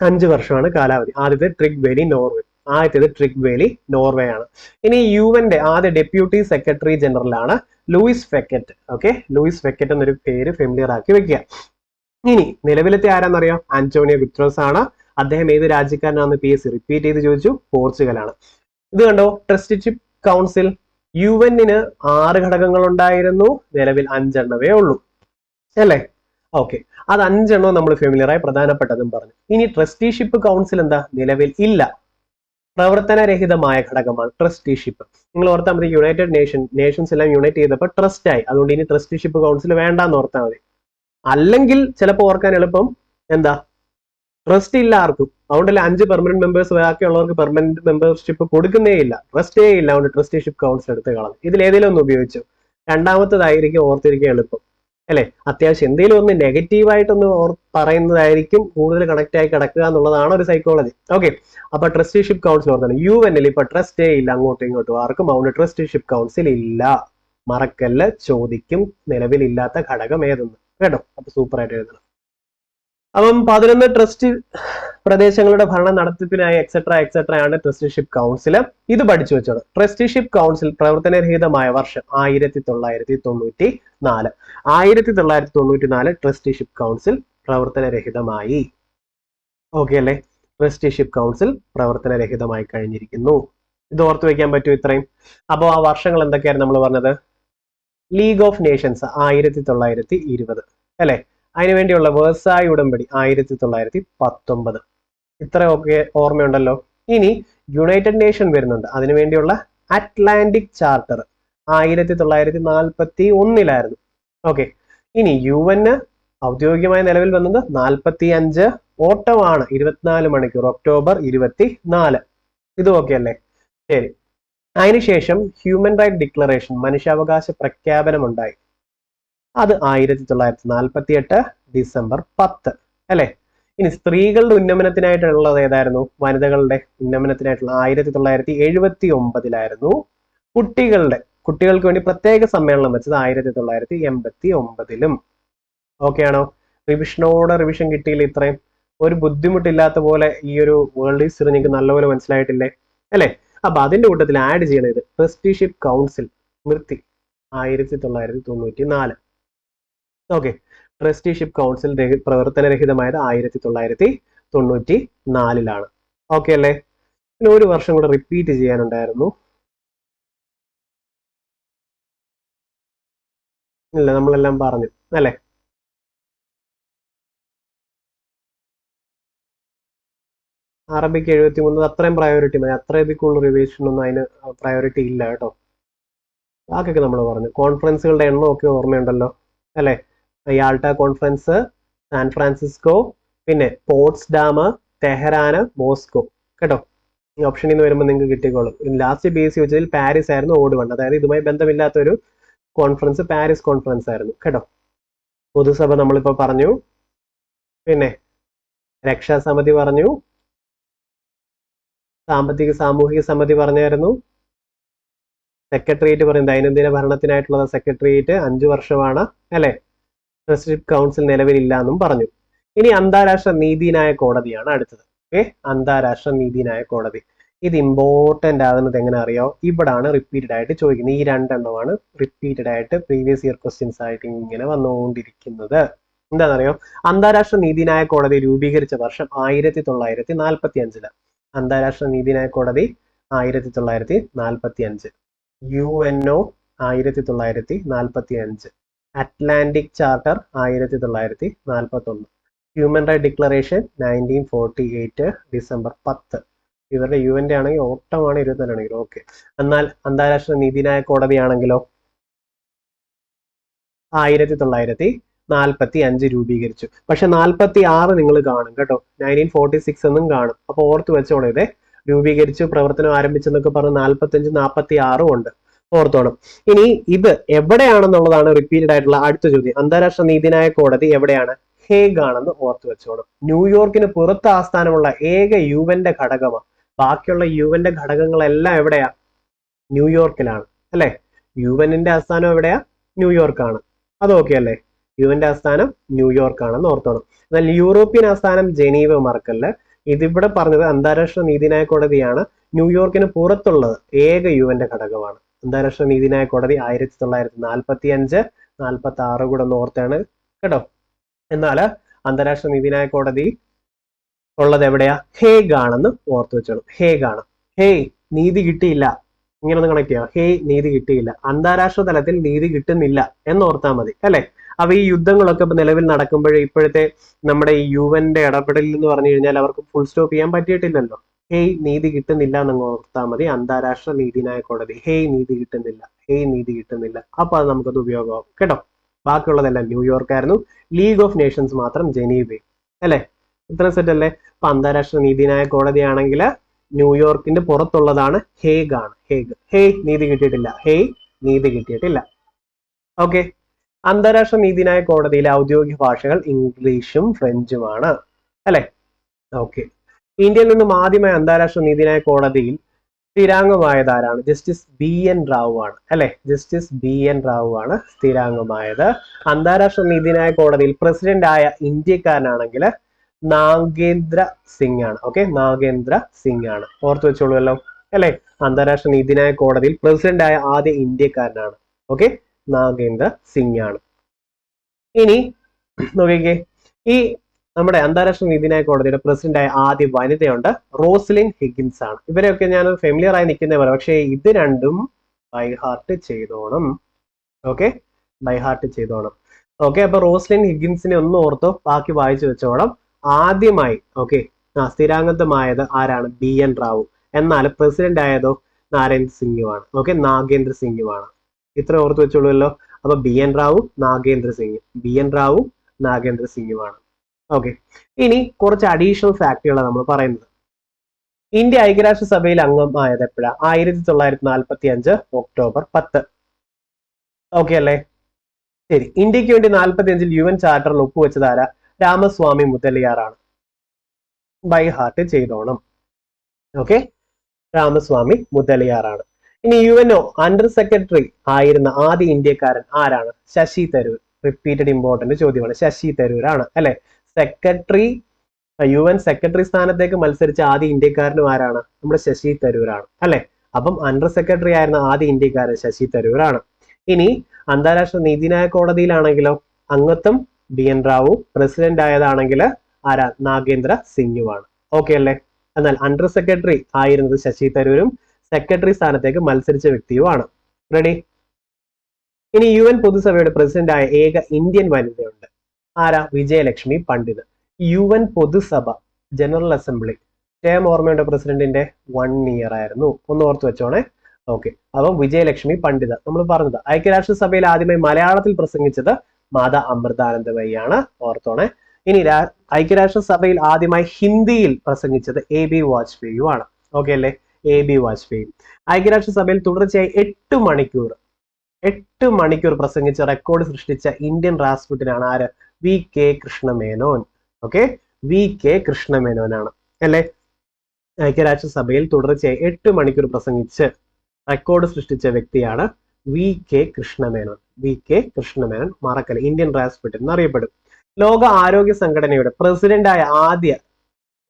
അഞ്ച് വർഷമാണ് കാലാവധി. ആദ്യത്തെ ട്രിക് വേലി നോർവേ ആദ്യത്തേത് ട്രിക് വേലി നോർവേ ആണ്. ഇനി യു എന്റെ ആദ്യ ഡെപ്യൂട്ടി സെക്രട്ടറി ജനറൽ ആണ് Louise Frechette okay Louise Frechette എന്നൊരു പേര് ഫെമിലിയർ ആക്കി വെക്കുക. ഇനി നിലവിലത്തെ ആരാന്നറിയാം? ആന്റോണിയോ ഗുട്രോസ് ആണ്. അദ്ദേഹം ഏത് രാജ്യക്കാരനാണെന്ന് പി എസ് റിപ്പീറ്റ് ചെയ്ത് ചോദിച്ചു. പോർച്ചുഗലാണ്. ഇത് കണ്ടോ? ട്രസ്റ്റിഷിപ്പ് കൗൺസിൽ യു എന്നിന് ആറ് ഘടകങ്ങൾ ഉണ്ടായിരുന്നു നിലവിൽ അഞ്ചെണ്ണവേ ഉള്ളൂ. അല്ലേ? ഓക്കെ അത് അഞ്ചെണ്ണം നമ്മൾ ഫെമിലിയറായി പ്രധാനപ്പെട്ടതും പറഞ്ഞു. ഇനി ട്രസ്റ്റിഷിപ്പ് കൗൺസിൽ എന്താ? നിലവിൽ ഇല്ല. പ്രവർത്തനരഹിതമായ ഘടകമാണ് ട്രസ്റ്റിഷിപ്പ് നിങ്ങൾ ഓർത്താൽ മതി യുണൈറ്റഡ് നേഷൻ നേഷൻസ് എല്ലാം യുണൈറ്റ് ചെയ്തപ്പോൾ ട്രസ്റ്റ് ആയി. അതുകൊണ്ട് ഇനി ട്രസ്റ്റിഷിപ്പ് കൗൺസിൽ വേണ്ടാന്ന് ഓർത്താൽ മതി. അല്ലെങ്കിൽ ചിലപ്പോൾ ഓർക്കാൻ എളുപ്പം എന്താ? ട്രസ്റ്റ് ഇല്ല ആർക്കും അതുകൊണ്ടല്ലേ അഞ്ച് പെർമനന്റ് മെമ്പേഴ്സ് ബാക്കിയുള്ളവർക്ക് പെർമനന്റ് മെമ്പർഷിപ്പ് കൊടുക്കുന്നേ ഇല്ല. ട്രസ്റ്റേ ഇല്ല. അതുകൊണ്ട് ട്രസ്റ്റിഷിപ്പ് കൗൺസിൽ എടുത്ത് കളഞ്ഞു. ഇതിൽ ഏതെങ്കിലും ഒന്ന് ഉപയോഗിച്ചു? രണ്ടാമത്തതായിരിക്കും ഓർത്തിരിക്കുക എളുപ്പം. അല്ലെ? അത്യാവശ്യം എന്തെങ്കിലും ഒന്ന് നെഗറ്റീവായിട്ടൊന്ന് ഓർ പറയുന്നതായിരിക്കും കൂടുതൽ കണക്ട് ആയി കിടക്കുക എന്നുള്ളതാണ് ഒരു സൈക്കോളജി ഓക്കെ അപ്പൊ ട്രസ്റ്റിഷിപ്പ് കൗൺസിൽ ഓർത്താണ് യു എന്നിൽ ഇപ്പൊ ട്രസ്റ്റേ ഇല്ല. അങ്ങോട്ടും ഇങ്ങോട്ടും ആർക്കും. അതുകൊണ്ട് ട്രസ്റ്റിഷിപ്പ് കൗൺസിൽ ഇല്ല. മറക്കല്ല. ചോദിക്കും. നിലവിലില്ലാത്ത ഘടകം ഏതെന്ന്. കേട്ടോ? അപ്പൊ സൂപ്പറായിട്ട് എഴുതണം. അപ്പം പതിനൊന്ന് ട്രസ്റ്റ് പ്രദേശങ്ങളുടെ ഭരണ നടത്തിപ്പിനായി എക്സെട്ര എക്സെട്ര ആണ് ട്രസ്റ്റിഷിപ്പ് കൗൺസിൽ ഇത് പഠിച്ചു വെച്ചത്. ട്രസ്റ്റിഷിപ്പ് കൗൺസിൽ പ്രവർത്തനരഹിതമായ വർഷം ആയിരത്തി തൊള്ളായിരത്തി തൊണ്ണൂറ്റി നാല് ആയിരത്തി തൊള്ളായിരത്തി തൊണ്ണൂറ്റി നാല് ട്രസ്റ്റിഷിപ്പ് കൗൺസിൽ പ്രവർത്തനരഹിതമായി. ഓക്കെ അല്ലേ? ട്രസ്റ്റിഷിപ്പ് കൗൺസിൽ പ്രവർത്തനരഹിതമായി കഴിഞ്ഞിരിക്കുന്നു. ഇത് ഓർത്തു വെക്കാൻ പറ്റും ഇത്രയും? അപ്പോൾ ആ വർഷങ്ങൾ എന്തൊക്കെയായിരുന്നു നമ്മൾ പറഞ്ഞത്? ലീഗ് ഓഫ് നേഷൻസ് ആയിരത്തി തൊള്ളായിരത്തി ഇരുപത് അല്ലെ? അതിനുവേണ്ടിയുള്ള വേഴ്സായി ഉടമ്പടി ആയിരത്തി തൊള്ളായിരത്തി പത്തൊമ്പത് ഇത്രയൊക്കെ ഓർമ്മയുണ്ടല്ലോ? ഇനി യുണൈറ്റഡ് നേഷൻ വരുന്നുണ്ട്. അതിനുവേണ്ടിയുള്ള അറ്റ്ലാന്റിക് ചാർട്ടർ ആയിരത്തി തൊള്ളായിരത്തി നാൽപ്പത്തി ഒന്നിലായിരുന്നു ഓക്കെ ഇനി യു എന്ന് ഔദ്യോഗികമായി നിലവിൽ വന്നത് നാൽപ്പത്തി അഞ്ച് ഓട്ടമാണ് ഇരുപത്തിനാല് മണിക്കൂർ ഒക്ടോബർ ഇരുപത്തി നാല് ഇതും ഓക്കെ അല്ലേ ശരി അതിനുശേഷം ഹ്യൂമൻ റൈറ്റ് ഡിക്ലറേഷൻ മനുഷ്യാവകാശ പ്രഖ്യാപനം ഉണ്ടായി അത് ആയിരത്തി തൊള്ളായിരത്തി നാൽപ്പത്തി എട്ട് ഡിസംബർ പത്ത് അല്ലെ? ഇനി സ്ത്രീകളുടെ ഉന്നമനത്തിനായിട്ടുള്ളത് ഏതായിരുന്നു? വനിതകളുടെ ഉന്നമനത്തിനായിട്ടുള്ള ആയിരത്തി തൊള്ളായിരത്തി എഴുപത്തി ഒമ്പതിലായിരുന്നു കുട്ടികളുടെ. കുട്ടികൾക്ക് വേണ്ടി പ്രത്യേക സമ്മേളനം വെച്ചത് ആയിരത്തി തൊള്ളായിരത്തി എൺപത്തി ഒമ്പതിലും ഓക്കെ ആണോ? റിവിഷനോട് റിവിഷൻ കിട്ടിയില്ല ഇത്രയും? ഒരു ബുദ്ധിമുട്ടില്ലാത്ത പോലെ ഈ ഒരു വേൾഡ് ഹിസ്റ്ററി നിങ്ങൾക്ക് നല്ലപോലെ മനസ്സിലായിട്ടില്ലേ? അല്ലെ? അപ്പൊ അതിന്റെ കൂട്ടത്തിൽ ആഡ് ചെയ്യണത് ട്രസ്റ്റിഷിപ്പ് കൗൺസിൽ നിർത്തി. ആയിരത്തി തൊള്ളായിരത്തി തൊണ്ണൂറ്റി നാല് ഓക്കെ ട്രസ്റ്റിഷിപ്പ് കൗൺസിൽ രഹി- പ്രവർത്തനരഹിതമായത് ആയിരത്തി തൊള്ളായിരത്തി തൊണ്ണൂറ്റി നാലിലാണ് ഓക്കെ അല്ലേ? പിന്നെ ഒരു വർഷം കൂടെ റിപ്പീറ്റ് ചെയ്യാനുണ്ടായിരുന്നു. ഇല്ല നമ്മളെല്ലാം പറഞ്ഞു. അല്ലേ? അറബിക്ക് എഴുപത്തി മൂന്ന് അത്രയും പ്രയോറിറ്റി മതി. അത്രയധികമുള്ള റിവേഷൻ ഒന്നും അതിന് പ്രയോറിറ്റി ഇല്ല കേട്ടോ. ബാക്കിയൊക്കെ നമ്മൾ പറഞ്ഞു. കോൺഫറൻസുകളുടെ എണ്ണമൊക്കെ ഓർമ്മയുണ്ടല്ലോ. അല്ലെ? യാൾട്ട കോൺഫറൻസ് സാൻ ഫ്രാൻസിസ്കോ പിന്നെ പോർട്സ് ഡാമ് തെഹ്റാന് മോസ്കോ. കേട്ടോ? ഈ ഓപ്ഷനിൽ നിന്ന് വരുമ്പോൾ നിങ്ങൾക്ക് കിട്ടിക്കോളും. ലാസ്റ്റ് ബി എസ് സി വെച്ചതിൽ പാരീസ് ആയിരുന്നു ഓട് വൺ അതായത് ഇതുമായി ബന്ധമില്ലാത്ത ഒരു കോൺഫറൻസ് പാരീസ് കോൺഫറൻസ് ആയിരുന്നു. കേട്ടോ? പൊതുസഭ നമ്മളിപ്പോൾ പറഞ്ഞു. പിന്നെ രക്ഷാസമിതി പറഞ്ഞു. സാമ്പത്തിക സാമൂഹിക സമിതി പറഞ്ഞായിരുന്നു. സെക്രട്ടേറിയറ്റ് പറയും ദൈനംദിന ഭരണത്തിനായിട്ടുള്ള സെക്രട്ടേറിയറ്റ് അഞ്ചു വർഷമാണ്. അല്ലെ? പ്രസിഡന്റ് കൗൺസിൽ നിലവിലില്ല എന്നും പറഞ്ഞു. ഇനി അന്താരാഷ്ട്ര നീതിനായ കോടതിയാണ് അടുത്തത്. ഏ? അന്താരാഷ്ട്ര നീതിനായ കോടതി. ഇത് ഇമ്പോർട്ടന്റ് ആകുന്നത് എങ്ങനെ അറിയോ ഇവിടാണ് റിപ്പീറ്റഡ് ആയിട്ട് ചോദിക്കുന്നത്. ഈ രണ്ടെണ്ണമാണ് റിപ്പീറ്റഡ് ആയിട്ട് പ്രീവിയസ് ഇയർ ക്വസ്റ്റ്യൻസ് ആയിട്ട് ഇങ്ങനെ വന്നുകൊണ്ടിരിക്കുന്നത്. എന്താണെന്നറിയോ? അന്താരാഷ്ട്ര നീതിനായ കോടതി രൂപീകരിച്ച വർഷം ആയിരത്തി തൊള്ളായിരത്തി നാൽപ്പത്തി അഞ്ചിൽ അന്താരാഷ്ട്ര നീതിനായ കോടതി ആയിരത്തി തൊള്ളായിരത്തി നാൽപ്പത്തി അഞ്ച് യു എൻ ഒ ആയിരത്തി തൊള്ളായിരത്തി നാൽപ്പത്തി അഞ്ച് അറ്റ്ലാന്റിക് ചാർട്ടർ ആയിരത്തി തൊള്ളായിരത്തി നാൽപ്പത്തി ഒന്ന് human right declaration nineteen forty eight December പത്ത്. ഇവരുടെ യു എന്റെ ആണെങ്കിൽ ഓട്ടമാണ് ഇരുപത്തിനാലാണെങ്കിൽ ഓക്കെ എന്നാൽ അന്താരാഷ്ട്ര നീതിന്യായ കോടതിയാണെങ്കിലോ? ആയിരത്തി തൊള്ളായിരത്തി നാൽപ്പത്തി അഞ്ച് രൂപീകരിച്ചു. പക്ഷെ നാൽപ്പത്തി ആറ് നിങ്ങൾ കാണും കേട്ടോ. നയന്റീൻ ഫോർട്ടി സിക്സ് എന്നും കാണും. അപ്പോൾ ഓർത്ത് വെച്ചോളൂ ഇതേ. രൂപീകരിച്ചു പ്രവർത്തനം ആരംഭിച്ചെന്നൊക്കെ പറഞ്ഞ് നാൽപ്പത്തി അഞ്ച് നാൽപ്പത്തി ആറും ഉണ്ട്. ഓർത്തോണം. ഇനി ഇത് എവിടെയാണെന്നുള്ളതാണ് റിപ്പീറ്റഡ് ആയിട്ടുള്ള അടുത്ത ചോദ്യം. അന്താരാഷ്ട്ര നീതിന്യായ കോടതി എവിടെയാണ്? ഹേഗ് ആണെന്ന് ഓർത്തു വെച്ചോണം. ന്യൂയോർക്കിന് പുറത്ത് ആസ്ഥാനമുള്ള ഏക യുവന്റെ ഘടകമാണ് ബാക്കിയുള്ള യുവന്റെ ഘടകങ്ങളെല്ലാം എവിടെയാ? ന്യൂയോർക്കിലാണ് അല്ലെ? യുവനിന്റെ ആസ്ഥാനം എവിടെയാ? ന്യൂയോർക്കാണ് അത് ഓക്കെ അല്ലേ? യുവന്റെ ആസ്ഥാനം ന്യൂയോർക്ക് ആണെന്ന് ഓർത്തോണം. എന്നാൽ യൂറോപ്യൻ ആസ്ഥാനം ജനീവ മറക്കല്ല് ഇതിവിടെ പറഞ്ഞത് അന്താരാഷ്ട്ര നീതിന്യായ കോടതിയാണ് ന്യൂയോർക്കിന് പുറത്തുള്ളത്. ഏക യുവന്റെ ഘടകമാണ്. അന്താരാഷ്ട്ര നീതിന്യായ കോടതി ആയിരത്തി തൊള്ളായിരത്തി നാൽപ്പത്തി അഞ്ച് നാൽപ്പത്തി ആറ് കൂടെ ഓർത്താണ് കേട്ടോ? എന്നാൽ അന്താരാഷ്ട്ര നീതിന്യായ കോടതി ഉള്ളത് എവിടെയാ? ഹേഗ് ആണെന്ന് ഓർത്തു വെച്ചോളൂ ഹേഗ് ആണ് ഹേയ് നീതി കിട്ടിയില്ല. ഇങ്ങനെ ഒന്ന് കണക്ട് ചെയ്യാം. ഹേയ് നീതി കിട്ടിയില്ല. അന്താരാഷ്ട്ര തലത്തിൽ നീതി കിട്ടുന്നില്ല എന്നോർത്താൽ മതി അല്ലെ? അപ്പൊ ഈ യുദ്ധങ്ങളൊക്കെ ഇപ്പൊ നിലവിൽ നടക്കുമ്പോഴേ ഇപ്പോഴത്തെ നമ്മുടെ ഈ യുവന്റെ ഇടപെടൽ എന്ന് പറഞ്ഞു കഴിഞ്ഞാൽ അവർക്ക് ഫുൾ സ്റ്റോപ്പ് ചെയ്യാൻ പറ്റിയിട്ടില്ലല്ലോ. ഹേയ് നീതി കിട്ടുന്നില്ല എന്ന് ഓർത്താൽ മതി. അന്താരാഷ്ട്ര നീതിന്യായ കോടതി. ഹേയ് നീതി കിട്ടുന്നില്ല. ഹേയ് നീതി കിട്ടുന്നില്ല. അപ്പൊ അത് നമുക്കത് ഉപയോഗമാവും. കേട്ടോ? ബാക്കിയുള്ളതെല്ലാം ന്യൂയോർക്ക് ആയിരുന്നു ലീഗ് ഓഫ് നേഷൻസ് മാത്രം ജനീവേ. അല്ലേ? ഇത്ര സെറ്റ് അല്ലേ? അപ്പൊ അന്താരാഷ്ട്ര നീതിന്യായ കോടതിയാണെങ്കിൽ ന്യൂയോർക്കിന്റെ പുറത്തുള്ളതാണ് ഹേഗ് ആണ്. ഹേഗ്. ഹേയ് നീതി കിട്ടിയിട്ടില്ല. ഹേയ് നീതി കിട്ടിയിട്ടില്ല. ഓക്കെ. അന്താരാഷ്ട്ര നീതിന്യായ കോടതിയിലെ ഔദ്യോഗിക ഭാഷകൾ ഇംഗ്ലീഷും ഫ്രഞ്ചുമാണ്. അല്ലേ? ഓക്കെ. ഇന്ത്യയിൽ നിന്നും ആദ്യമായി അന്താരാഷ്ട്ര നീതിന്യായ കോടതിയിൽ സ്ഥിരാംഗമായത് ആരാണ് ജസ്റ്റിസ് ബി എൻ റാവു ആണ്. അല്ലെ? ജസ്റ്റിസ് ബി എൻ റാവു ആണ് സ്ഥിരാംഗമായത്. അന്താരാഷ്ട്ര നീതിന്യായ കോടതിയിൽ പ്രസിഡന്റ് ആയ ഇന്ത്യക്കാരനാണെങ്കിൽ നാഗേന്ദ്ര സിംഗ് ആണ്. ഓക്കെ? നാഗേന്ദ്ര സിംഗ് ആണ്. ഓർത്തു വെച്ചോളൂല്ലോ അല്ലെ? അന്താരാഷ്ട്ര നീതിന്യായ കോടതിയിൽ പ്രസിഡന്റ് ആയ ആദ്യ ഇന്ത്യക്കാരനാണ്. ഓക്കെ? നാഗേന്ദ്ര സിംഗ് ആണ്. ഇനി നോക്കിക്കേ. ഈ നമ്മുടെ അന്താരാഷ്ട്ര നീതിന്യായ കോടതിയുടെ പ്രസിഡന്റായ ആദ്യ വനിതയുണ്ട് റോസ്ലിൻ ഹിഗിൻസ് ആണ്. ഇവരെയൊക്കെ ഞാൻ ഫെമിലിയർ ആയി നിൽക്കുന്നവർ പക്ഷേ ഇത് രണ്ടും ബൈ ഹാർട്ട് ചെയ്തോണം. ഓക്കെ ബൈ ഹാർട്ട് ചെയ്തോണം. ഓക്കെ അപ്പൊ റോസ്ലിൻ ഹിഗിൻസിനെ ഒന്ന് ഓർത്തോ ബാക്കി വായിച്ചു വെച്ചോണം. ആദ്യമായി ഓക്കെ ആ സ്ഥിരാംഗത്വമായത് ആരാണ്? B N Rao. എന്നാൽ പ്രസിഡന്റ് ആയതോ നാരായൺ സിംഗുമാണ് ഓക്കെ നാഗേന്ദ്ര സിംഗുമാണ് ഇത്ര ഓർത്ത് വെച്ചോളൂല്ലോ അപ്പൊ B N Rao Nagendra Singh. B N Rao Nagendra സിംഗുമാണ് okay ഇനി കുറച്ച് അഡീഷണൽ ഫാക്ടുകളാണ് നമ്മൾ പറയുന്നത്. ഇന്ത്യ ഐക്യരാഷ്ട്ര സഭയിൽ അംഗമായത് എപ്പോഴാണ് ആയിരത്തി തൊള്ളായിരത്തി നാൽപ്പത്തി അഞ്ച് ഒക്ടോബർ പത്ത്. ഓക്കെ അല്ലേ? ശരി. ഇന്ത്യയ്ക്ക് വേണ്ടി നാൽപ്പത്തി അഞ്ചിൽ യു എൻ ചാർട്ടറിൽ ഒപ്പുവെച്ചത് ആരാ? രാമസ്വാമി മുതലിയാറാണ്. ബൈ ഹാർട്ട് ചെയ്തോണം. ഓക്കെ രാമസ്വാമി മുതലിയാറാണ്. ഇനി U N O under secretary ആയിരുന്ന ആദ്യ ഇന്ത്യക്കാരൻ ആരാണ്? ശശി തരൂർ. റിപ്പീറ്റഡ് ഇമ്പോർട്ടന്റ് ചോദ്യമാണ്. ശശി തരൂർ ആണ് അല്ലെ? സെക്രട്ടറി യു എൻ സെക്രട്ടറി സ്ഥാനത്തേക്ക് മത്സരിച്ച ആദ്യ ഇന്ത്യക്കാരനും ആരാണ്? നമ്മുടെ ശശി തരൂരാണ്. അല്ലെ? അപ്പം അണ്ടർ സെക്രട്ടറി ആയിരുന്ന ആദ്യ ഇന്ത്യക്കാരൻ ശശി തരൂരാണ്. ഇനി അന്താരാഷ്ട്ര നീതിന്യായ കോടതിയിലാണെങ്കിലോ അംഗത്വം ബി എൻ റാവു പ്രസിഡന്റ് ആയതാണെങ്കിൽ ആരാ? നാഗേന്ദ്ര സിംഗുമാണ് ഓക്കെ അല്ലേ? എന്നാൽ അണ്ടർ സെക്രട്ടറി ആയിരുന്നത് ശശി തരൂരും സെക്രട്ടറി സ്ഥാനത്തേക്ക് മത്സരിച്ച വ്യക്തിയുമാണ്. റെഡി ഇനി യു എൻ പൊതുസഭയുടെ പ്രസിഡന്റായ ഏക ഇന്ത്യൻ വനിതയുണ്ട്. ആരാ? വിജയലക്ഷ്മി പണ്ഡിത്. യു എൻ പൊതുസഭ ജനറൽ അസംബ്ലി ടേം ഓർമ്മയുണ്ട് പ്രസിഡന്റിന്റെ? വൺ ഇയർ ആയിരുന്നു. ഒന്ന് ഓർത്ത് വെച്ചോണേ. ഓക്കെ. അപ്പം വിജയലക്ഷ്മി പണ്ഡിത. നമ്മൾ പറഞ്ഞത് ഐക്യരാഷ്ട്രസഭയിൽ ആദ്യമായി മലയാളത്തിൽ പ്രസംഗിച്ചത് മാതാ അമൃതാനന്ദമയിയാണ് ഓർത്തോണേ. ഇനി ഐക്യരാഷ്ട്ര ഐക്യരാഷ്ട്രസഭയിൽ ആദ്യമായി ഹിന്ദിയിൽ പ്രസംഗിച്ചത് എ ബി വാജ്പേയു ആണ്. ഓക്കെ അല്ലേ? A B Vajpayee. ഐക്യരാഷ്ട്രസഭയിൽ തുടർച്ചയായി എട്ട് മണിക്കൂർ എട്ട് മണിക്കൂർ പ്രസംഗിച്ച് റെക്കോർഡ് സൃഷ്ടിച്ച ഇന്ത്യൻ റാസ്പുട്ടിനാണ് ആര്? V K Krishna Menon. Okay? V K കൃഷ്ണമേനോനാണ്. അല്ലേ? ഐക്യരാഷ്ട്രസഭയിൽ തുടർച്ചയായി എട്ട് മണിക്കൂർ പ്രസംഗിച്ച് റെക്കോർഡ് സൃഷ്ടിച്ച വ്യക്തിയാണ് V K Krishna Menon. V K Krishna Menon മറക്കൽ Indian Rasputin എന്നറിയപ്പെടും. ലോക ആരോഗ്യ സംഘടനയുടെ പ്രസിഡന്റായ ആദ്യ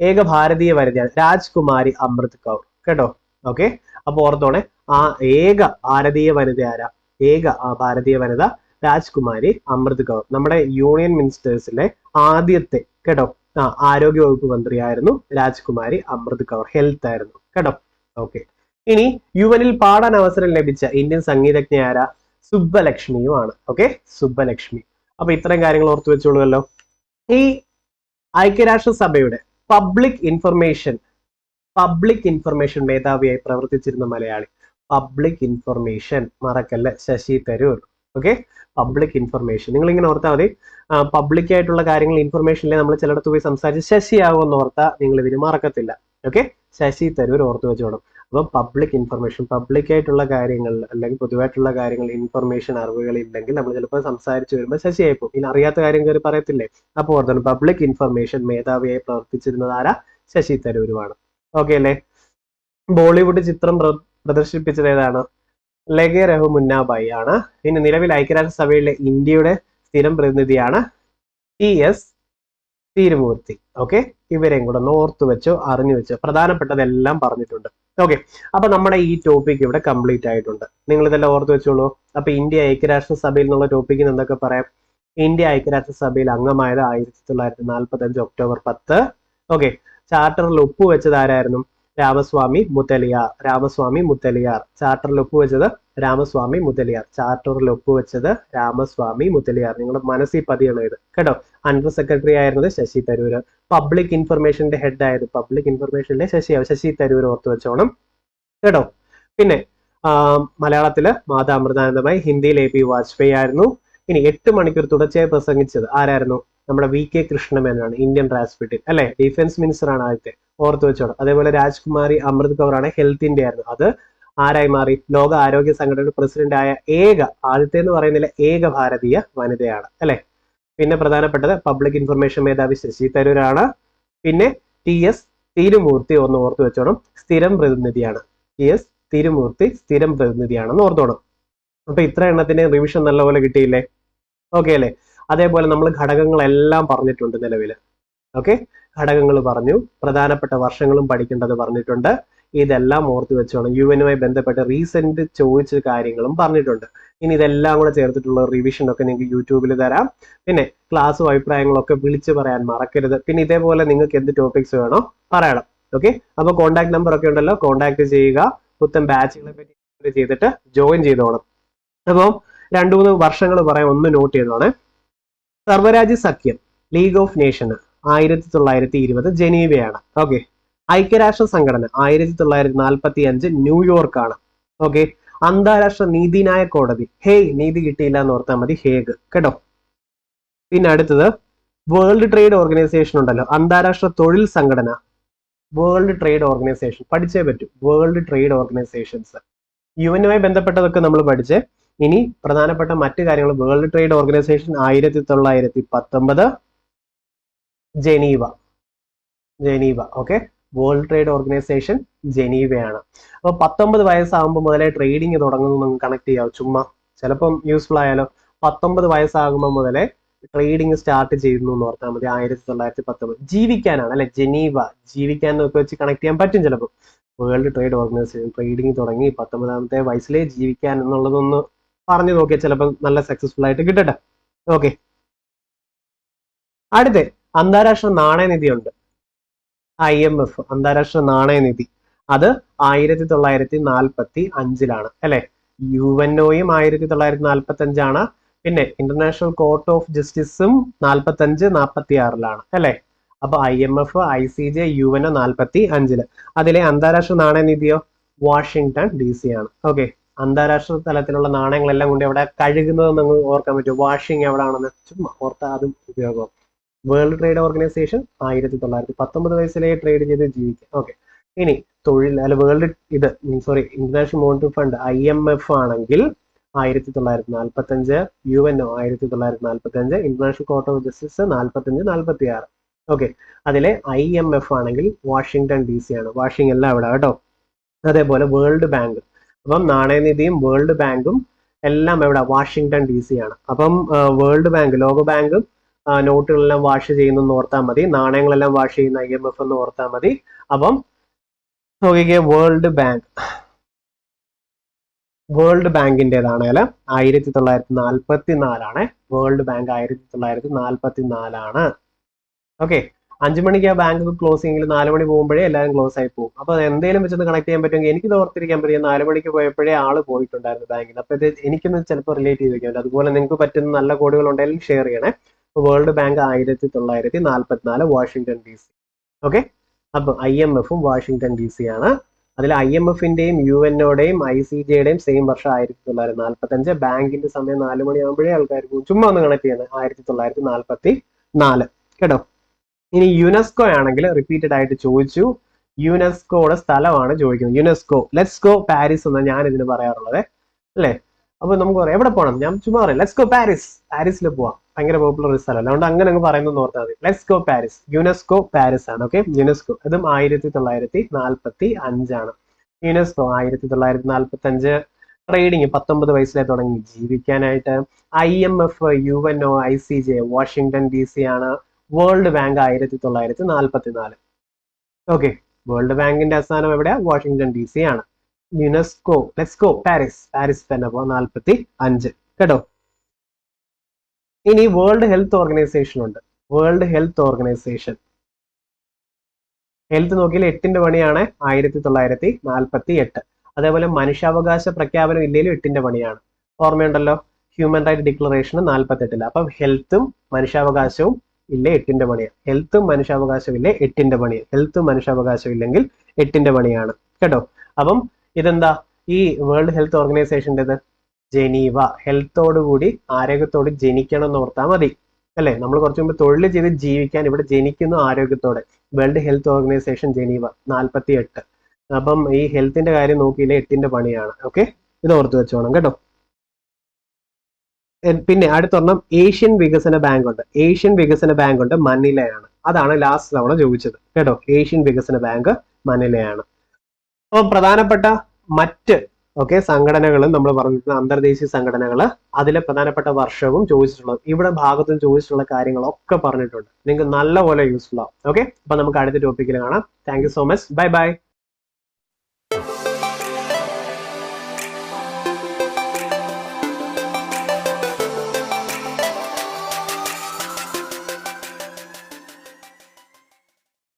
ഏക ഭാരതീയ വനിതയാണ് രാജ്കുമാരി അമൃത് കൗർ. കേട്ടോ? ഓക്കെ? അപ്പൊ ഓർത്തോണെ ആ ഏക ഭാരതീയ വനിത ആരാ ഏക ഭാരതീയ വനിത രാജ്കുമാരി അമൃത് കൗർ നമ്മുടെ യൂണിയൻ മിനിസ്റ്റേഴ്സിലെ ആദ്യത്തെ കേട്ടോ? ആ ആരോഗ്യ വകുപ്പ് മന്ത്രിയായിരുന്നു രാജ്കുമാരി അമൃത് കൗർ. ഹെൽത്ത് ആയിരുന്നു കേട്ടോ? ഓക്കെ. ഇനി യുവനിൽ പാടാൻ അവസരം ലഭിച്ച ഇന്ത്യൻ സംഗീതജ്ഞയായ സുബ്ബലക്ഷ്മിയുമാണ് ഓക്കെ? സുബ്ബലക്ഷ്മി. അപ്പൊ ഇത്തരം കാര്യങ്ങൾ ഓർത്തു വെച്ചോളൂല്ലോ ഈ ഐക്യരാഷ്ട്ര സഭയുടെ പബ്ലിക് ഇൻഫർമേഷൻ പബ്ലിക് ഇൻഫർമേഷൻ മേധാവിയായി പ്രവർത്തിച്ചിരുന്ന Malayali. Public information മറക്കല്ല? Shashi Tharoor. Okay public information നിങ്ങൾ ഇങ്ങനെ ഓർത്താൽ മതി പബ്ലിക് ആയിട്ടുള്ള കാര്യങ്ങൾ ഇൻഫർമേഷനിലെ നമ്മൾ ചിലയിടത്ത് പോയി സംസാരിച്ച് ശശിയാകുമെന്ന് ഓർത്താൽ നിങ്ങൾ ഇതിന് മറക്കത്തില്ല. ഓക്കെ ശശി തരൂർ ഓർത്ത് വെച്ചോണം. അപ്പം പബ്ലിക് ഇൻഫർമേഷൻ പബ്ലിക് ആയിട്ടുള്ള കാര്യങ്ങൾ അല്ലെങ്കിൽ പൊതുവായിട്ടുള്ള കാര്യങ്ങൾ ഇൻഫർമേഷൻ അറിവുകൾ ഇല്ലെങ്കിൽ നമ്മൾ ചിലപ്പോൾ സംസാരിച്ച് വരുമ്പോൾ ശശിയായി പോകും. ഇനി അറിയാത്ത കാര്യം കയറി പറയത്തില്ലേ? അപ്പോൾ ഓർത്തോണം പബ്ലിക് ഇൻഫർമേഷൻ മേധാവിയായി പ്രവർത്തിച്ചിരുന്നത് ആരാ? ശശി തരൂരുമാണ്. ഓക്കെ അല്ലേ? ബോളിവുഡ് ചിത്രം പ്ര- പ്രദർശിപ്പിച്ചത് ഏതാണ്? ലഗെ റഹു മുന്നാബായി ആണ്. ഇനി നിലവിൽ ഐക്യരാഷ്ട്രസഭയിലെ ഇന്ത്യയുടെ സ്ഥിരം പ്രതിനിധിയാണ് ടി എസ് തിരുമൂർത്തി. ഓക്കെ ഇവരെയും കൂടെ ഓർത്തു വെച്ചോ അറിഞ്ഞു വെച്ചോ. പ്രധാനപ്പെട്ടതെല്ലാം പറഞ്ഞിട്ടുണ്ട്. ഓക്കെ അപ്പൊ നമ്മുടെ ഈ ടോപ്പിക് ഇവിടെ കംപ്ലീറ്റ് ആയിട്ടുണ്ട്. നിങ്ങൾ ഇതെല്ലാം ഓർത്തു വെച്ചോളൂ. അപ്പൊ ഇന്ത്യ ഐക്യരാഷ്ട്ര സഭയിൽ നിന്നുള്ള ടോപ്പിക്കിന് എന്തൊക്കെ പറയാം? ഇന്ത്യ ഐക്യരാഷ്ട്ര സഭയിൽ അംഗമായത് ആയിരത്തി തൊള്ളായിരത്തി നാൽപ്പത്തി അഞ്ച് ഒക്ടോബർ പത്ത്. ഓക്കെ ചാർട്ടറിൽ ഒപ്പുവെച്ചത് ആരായിരുന്നു? രാമസ്വാമി മുതലിയാർ. രാമസ്വാമി മുതലിയാർ. ചാർട്ടറിൽ ഒപ്പുവെച്ചത് രാമസ്വാമി മുതലിയാർ. ചാർട്ടറിൽ ഒപ്പുവെച്ചത് രാമസ്വാമി മുതലിയാർ. നിങ്ങളുടെ മനസ്സിൽ പതിയാണ് ഇത്. കേട്ടോ? അണ്ടർ സെക്രട്ടറി ആയിരുന്നത് ശശി തരൂർ പബ്ലിക് ഇൻഫർമേഷന്റെ ഹെഡ് ആയത് പബ്ലിക് ഇൻഫർമേഷന്റെ ശശി ശശി തരൂർ ഓർത്ത് വെച്ചോണം. കേട്ടോ? പിന്നെ മലയാളത്തിൽ മാതാ അമൃതാനന്ദമായി ഹിന്ദിയിൽ എ പി വാജ്പേയി ആയിരുന്നു. ഇനി എട്ട് മണിക്കൂർ തുടർച്ചയായി പ്രസംഗിച്ചത് ആരായിരുന്നു? നമ്മുടെ വി കെ കൃഷ്ണമേനാണ് ഇന്ത്യൻ ട്രാൻസ്പിറ്റിൽ അല്ലെ? ഡിഫൻസ് മിനിസ്റ്റർ ആണ് ആദ്യത്തെ. ഓർത്ത് വെച്ചോണം. അതേപോലെ രാജ്കുമാരി അമൃത് കൗറാണ് ഹെൽത്ത് ഹെൽത്തിന്റെ ആയിരുന്നു. അത് ആരായി മാറി? ലോക ആരോഗ്യ സംഘടനയുടെ പ്രസിഡന്റ് ആയ ഏക ആദ്യത്തെ എന്ന് പറയുന്നില്ല ഏക ഭാരതീയ വനിതയാണ്. അല്ലെ? പിന്നെ പ്രധാനപ്പെട്ടത് പബ്ലിക് ഇൻഫർമേഷൻ മേധാവി ശശി തരൂരാണ്. പിന്നെ ടി എസ് തിരുമൂർത്തി ഒന്ന് ഓർത്തു വെച്ചോണം സ്ഥിരം പ്രതിനിധിയാണ്. ടി എസ് തിരുമൂർത്തി സ്ഥിരം പ്രതിനിധിയാണെന്ന് ഓർത്തോണം. അപ്പൊ ഇത്ര എണ്ണത്തിന് റിവിഷൻ നല്ലപോലെ കിട്ടിയില്ലേ? ഓക്കെ അല്ലേ? അതേപോലെ നമ്മൾ ഘടകങ്ങളെല്ലാം പറഞ്ഞിട്ടുണ്ട് നിലവിൽ ഓക്കെ? ഘടകങ്ങൾ പറഞ്ഞു. പ്രധാനപ്പെട്ട വർഷങ്ങളും പഠിക്കേണ്ടത് പറഞ്ഞിട്ടുണ്ട്. ഇതെല്ലാം ഓർത്തു വെച്ചോണം. യു എനുമായി ബന്ധപ്പെട്ട് റീസെന്റ് ചോദിച്ച കാര്യങ്ങളും പറഞ്ഞിട്ടുണ്ട്. ഇനി ഇതെല്ലാം കൂടെ ചേർത്തിട്ടുള്ള റിവിഷൻ ഒക്കെ നിങ്ങൾക്ക് യൂട്യൂബിൽ തരാം. പിന്നെ ക്ലാസ്സും അഭിപ്രായങ്ങളൊക്കെ വിളിച്ചു പറയാൻ മറക്കരുത്. പിന്നെ ഇതേപോലെ നിങ്ങൾക്ക് എന്ത് ടോപ്പിക്സ് വേണോ പറയണം. ഓക്കെ? അപ്പൊ കോൺടാക്ട് നമ്പർ ഒക്കെ ഉണ്ടല്ലോ. കോൺടാക്ട് ചെയ്യുക. പുത്തൻ ബാച്ചുകളെ പറ്റി ചെയ്തിട്ട് ജോയിൻ ചെയ്തോണം. അപ്പോൾ രണ്ടു മൂന്ന് വർഷങ്ങൾ പറയാൻ ഒന്ന് നോട്ട് ചെയ്തോണേ. സർവരാജ്യ സഖ്യം ലീഗ് ഓഫ് നേഷന് ആയിരത്തി തൊള്ളായിരത്തി ഇരുപത് ജനീവയാണ്. ഓക്കെ ഐക്യരാഷ്ട്ര സംഘടന ആയിരത്തി തൊള്ളായിരത്തി നാൽപ്പത്തി അഞ്ച് ന്യൂയോർക്കാണ് ഓക്കെ അന്താരാഷ്ട്ര നീതിന്യായ കോടതി. ഹേയ് നീതി കിട്ടിയില്ല എന്ന് ഓർത്താൽ മതി ഹേഗ്. കേട്ടോ? പിന്നെ അടുത്തത് വേൾഡ് ട്രേഡ് ഓർഗനൈസേഷൻ ഉണ്ടല്ലോ. അന്താരാഷ്ട്ര തൊഴിൽ സംഘടന. World trade organisation. പഠിച്ചേ പറ്റൂ. World trade organisations. യു എനുമായി ബന്ധപ്പെട്ടതൊക്കെ നമ്മൾ പഠിച്ച്. ഇനി പ്രധാനപ്പെട്ട മറ്റു കാര്യങ്ങൾ. വേൾഡ് ട്രേഡ് ഓർഗനൈസേഷൻ ആയിരത്തി തൊള്ളായിരത്തി പത്തൊമ്പത് Geneva. Geneva okay world trade organisation ജനീവയാണ്. അപ്പോൾ പത്തൊമ്പത് വയസ്സാകുമ്പോൾ മുതലേ ട്രേഡിങ് തുടങ്ങുന്നു നമുക്ക് കണക്ട് ചെയ്യാം. ചുമ്മാ ചിലപ്പം യൂസ്ഫുൾ ആയാലോ. പത്തൊമ്പത് വയസ്സാകുമ്പോൾ മുതലേ ട്രേഡിങ് സ്റ്റാർട്ട് ചെയ്യുന്നു എന്ന് ഓർത്താൽ മതി. ആയിരത്തി തൊള്ളായിരത്തി പത്തൊമ്പത് ജീവിക്കാനാണ് അല്ലെ? ജനീവ. ജീവിക്കാൻ ഒക്കെ വെച്ച് കണക്ട് ചെയ്യാൻ പറ്റും ചിലപ്പോൾ വേൾഡ് ട്രേഡ് ഓർഗനൈസേഷൻ ട്രേഡിങ് തുടങ്ങി പത്തൊമ്പതാമത്തെ വയസ്സിലേ ജീവിക്കാൻ എന്നുള്ളതൊന്ന് പറഞ്ഞു നോക്കിയാൽ ചിലപ്പോൾ നല്ല സക്സസ്ഫുൾ ആയിട്ട് കിട്ടട്ടെ. ഓക്കെ അടുത്ത. അന്താരാഷ്ട്ര നാണയനിധി ഉണ്ട് ഐ എം എഫ് അന്താരാഷ്ട്ര നാണയനിധി. അത് ആയിരത്തി തൊള്ളായിരത്തി നാൽപ്പത്തി അഞ്ചിലാണ് അല്ലെ? യു എൻ ഒയും ആയിരത്തി തൊള്ളായിരത്തി നാൽപ്പത്തി അഞ്ചാണ് പിന്നെ ഇന്റർനാഷണൽ കോർട്ട് ഓഫ് ജസ്റ്റിസും നാൽപ്പത്തി അഞ്ച് നാൽപ്പത്തി ആറിലാണ് അല്ലെ? അപ്പൊ I M F I C J U N O നാൽപ്പത്തി അഞ്ചിൽ അതിലെ അന്താരാഷ്ട്ര നാണയനിധിയോ? വാഷിങ്ടൺ ഡി സി ആണ് ഓക്കെ. അന്താരാഷ്ട്ര തലത്തിലുള്ള നാണയങ്ങളെല്ലാം കൊണ്ട് എവിടെ കഴുകുന്നത് നിങ്ങൾ ഓർക്കാൻ പറ്റും വാഷിംഗ് എവിടെയാണെന്ന് ചുമ്മാ ഓർത്താ അതും ഉപയോഗം. വേൾഡ് ട്രേഡ് ഓർഗനൈസേഷൻ ആയിരത്തി തൊള്ളായിരത്തി പത്തൊമ്പത് വയസ്സിലെ ട്രേഡ് ചെയ്ത് ജീവിക്കുക ഓക്കെ ഇനി തൊഴിൽ അല്ല വേൾഡ് ഇത് sorry international monetary fund I M F ആണെങ്കിൽ ആയിരത്തി തൊള്ളായിരത്തി നാൽപ്പത്തി അഞ്ച് യു എൻ ഒ ആയിരത്തി തൊള്ളായിരത്തി നാൽപ്പത്തി അഞ്ച് ഇന്റർനാഷണൽ കോർട്ട് ഓഫ് ജസ്റ്റിസ് നാൽപ്പത്തി അഞ്ച് നാൽപ്പത്തി ആറ് ഓക്കെ അതിലെ ഐ എം എഫ് ആണെങ്കിൽ വാഷിങ്ടൺ ഡി സി ആണ്. വാഷിംഗ് എല്ലാം അവിടെ കേട്ടോ. അതേപോലെ വേൾഡ് ബാങ്ക്. അപ്പം നാണയനിധിയും വേൾഡ് ബാങ്കും എല്ലാം എവിടെ? വാഷിങ്ടൺ ഡി സി ആണ്. അപ്പം വേൾഡ് ബാങ്ക് ലോക ബാങ്കും നോട്ടുകളെല്ലാം വാഷ് ചെയ്യുന്നു ഓർത്താൽ മതി. നാണയങ്ങളെല്ലാം വാഷ് ചെയ്യുന്ന ഐ എം എഫ് എന്ന് ഓർത്താൽ മതി. അപ്പം നോക്കിക്കേ വേൾഡ് ബാങ്ക് വേൾഡ് ബാങ്കിന്റെതാണേൽ ആയിരത്തി തൊള്ളായിരത്തി നാൽപ്പത്തി നാലാണ് വേൾഡ് ബാങ്ക് ആയിരത്തി തൊള്ളായിരത്തി നാൽപ്പത്തി നാലാണ് ഓക്കെ അഞ്ചു മണിക്ക് ആ ബാങ്ക് ക്ലോസ് ചെയ്യെങ്കിൽ നാല് മണി പോകുമ്പോഴേ എല്ലാവരും ക്ലോസ് ആയി പോകും. അപ്പൊ അത് എന്തെങ്കിലും വെച്ചൊന്ന് കണക്ട് ചെയ്യാൻ പറ്റുമെങ്കിൽ എനിക്ക് ഓർത്തിരിക്കാൻ പറ്റും. നാല് മണിക്ക് പോയപ്പോഴേ ആൾ പോയിട്ടുണ്ടായിരുന്നു ബാങ്കിൽ അപ്പൊ ഇത് എനിക്കൊന്ന് ചിലപ്പോൾ റിലേറ്റ് ചെയ്ത് അതുപോലെ നിങ്ങൾക്ക് പറ്റുന്ന നല്ല കോഡുകൾ ഉണ്ടെങ്കിൽ ഷെയർ ചെയ്യണേ. വേൾഡ് ബാങ്ക് ആയിരത്തി തൊള്ളായിരത്തി നാൽപ്പത്തിനാല് വാഷിങ്ടൺ ഡി സി ഓക്കെ അപ്പൊ ഐ എം എഫും വാഷിങ്ടൺ ഡി സി ആണ്. അതിൽ ഐ എം എഫിന്റെയും യു എൻഒയുടെയും ഐ സി ജിയുടെയും സെയിം വർഷം ആയിരത്തി തൊള്ളായിരത്തി നാൽപ്പത്തി അഞ്ച് ബാങ്കിന്റെ സമയം നാല് മണിയാകുമ്പോഴേ ആൾക്കാർ ചുമ്മാ ഒന്ന് കണക്ട് ചെയ്യുന്നത് ആയിരത്തി തൊള്ളായിരത്തി നാൽപ്പത്തി നാല് കേട്ടോ? ഇനി യുനെസ്കോ ആണെങ്കിൽ റിപ്പീറ്റഡ് ആയിട്ട് ചോദിച്ചു. യുനെസ്കോയുടെ സ്ഥലമാണ് ചോദിക്കുന്നത്. യുനെസ്കോ ലെറ്റ്സ് ഗോ പാരീസ് എന്നാണ് ഞാൻ ഇതിന് പറയാറുള്ളത്. അല്ലേ? അപ്പൊ നമുക്ക് പറയാം. എവിടെ പോകണം ഞാൻ ചുമ്മാ പറയാം. ലെറ്റ്സ് ഗോ പാരീസ് പാരീസിൽ പോവാം. ഭയങ്കര പോപ്പുലർ ഒരു സ്ഥലം അതുകൊണ്ട് അങ്ങനെ അങ്ങ് പറയുന്നത് ഓർത്താൽ മതി. Let's go Paris UNESCO Paris ആണ് ഓക്കെ യുനെസ്കോ അതും ആയിരത്തി തൊള്ളായിരത്തി നാൽപ്പത്തി അഞ്ചാണ് യുനെസ്കോ ആയിരത്തി തൊള്ളായിരത്തി നാൽപ്പത്തി അഞ്ച് ട്രേഡിങ് പത്തൊമ്പത് വയസ്സിലെ തുടങ്ങി. ജീവിക്കാനായിട്ട് I M F U N O I C J Washington D C ആണ്. വേൾഡ് ബാങ്ക് ആയിരത്തി തൊള്ളായിരത്തി നാൽപ്പത്തി നാല് ഓക്കെ വേൾഡ് ബാങ്കിന്റെ അവസാനം എവിടെയാ? വാഷിംഗ്ടൺ ഡി സി ആണ്. യുനെസ്കോ ലെസ്കോ പാരീസ് പാരീസ് തന്നെ പോ നാൽപ്പത്തി അഞ്ച്. കേട്ടോ? ഇനി വേൾഡ് ഹെൽത്ത് ഓർഗനൈസേഷൻ ഉണ്ട്. World health organisation. ഹെൽത്ത് നോക്കിയാൽ എട്ടിന്റെ പണിയാണ് ആയിരത്തി തൊള്ളായിരത്തി നാൽപ്പത്തി എട്ട്. അതേപോലെ മനുഷ്യാവകാശ പ്രഖ്യാപനം ഇല്ലെങ്കിലും എട്ടിന്റെ പണിയാണ്. ഓർമ്മയുണ്ടല്ലോ? ഹ്യൂമൻ റൈറ്റ് ഡിക്ലറേഷൻ നാൽപ്പത്തെട്ടില്ല അപ്പം ഹെൽത്തും മനുഷ്യാവകാശവും ഇല്ല എട്ടിന്റെ പണിയാണ്. ഹെൽത്തും മനുഷ്യാവകാശം ഇല്ല എട്ടിന്റെ പണിയാണ്. ഹെൽത്തും മനുഷ്യാവകാശം ഇല്ലെങ്കിൽ എട്ടിന്റെ പണിയാണ്. കേട്ടോ? അപ്പം ഇതെന്താ? ഈ വേൾഡ് ഹെൽത്ത് ഓർഗനൈസേഷന്റെത് ജനീവ. ഹെൽത്തോട് കൂടി ആരോഗ്യത്തോട് ജനിക്കണം എന്ന് ഓർത്താൽ മതി. അല്ലേ? നമ്മൾ കുറച്ച് മുമ്പ് തൊഴിൽ ചെയ്ത് ജീവിക്കാൻ ഇവിടെ ജനിക്കുന്നു ആരോഗ്യത്തോടെ. വേൾഡ് ഹെൽത്ത് ഓർഗനൈസേഷൻ ജനീവ നാൽപ്പത്തി എട്ട് അപ്പം ഈ ഹെൽത്തിന്റെ കാര്യം നോക്കിയില്ലേ? എട്ടിന്റെ പണിയാണ്. ഓക്കെ ഇത് ഓർത്ത് വെച്ചോണം കേട്ടോ. പിന്നെ അടുത്തൊരെണ്ണം ഏഷ്യൻ വികസന ബാങ്ക് ഉണ്ട്. ഏഷ്യൻ വികസന ബാങ്ക് ഉണ്ട് മനിലയാണ്. അതാണ് ലാസ്റ്റ് തവണ ചോദിച്ചത്. കേട്ടോ? ഏഷ്യൻ വികസന ബാങ്ക് മനിലയാണ്. അപ്പം പ്രധാനപ്പെട്ട മറ്റ് ഓക്കെ സംഘടനകളും നമ്മൾ പറഞ്ഞിരുന്ന അന്തർദേശീയ സംഘടനകൾ അതിലെ പ്രധാനപ്പെട്ട വർഷവും ചോദിച്ചിട്ടുള്ളത്. ഇവിടെ ഭാഗത്തും ചോദിച്ചിട്ടുള്ള കാര്യങ്ങളൊക്കെ പറഞ്ഞിട്ടുണ്ട്. നിങ്ങൾക്ക് നല്ലപോലെ യൂസ്ഫുൾ ആവും. ഓക്കെ അപ്പൊ നമുക്ക് അടുത്ത ടോപ്പിക്കിൽ കാണാം. Thank so much bye bye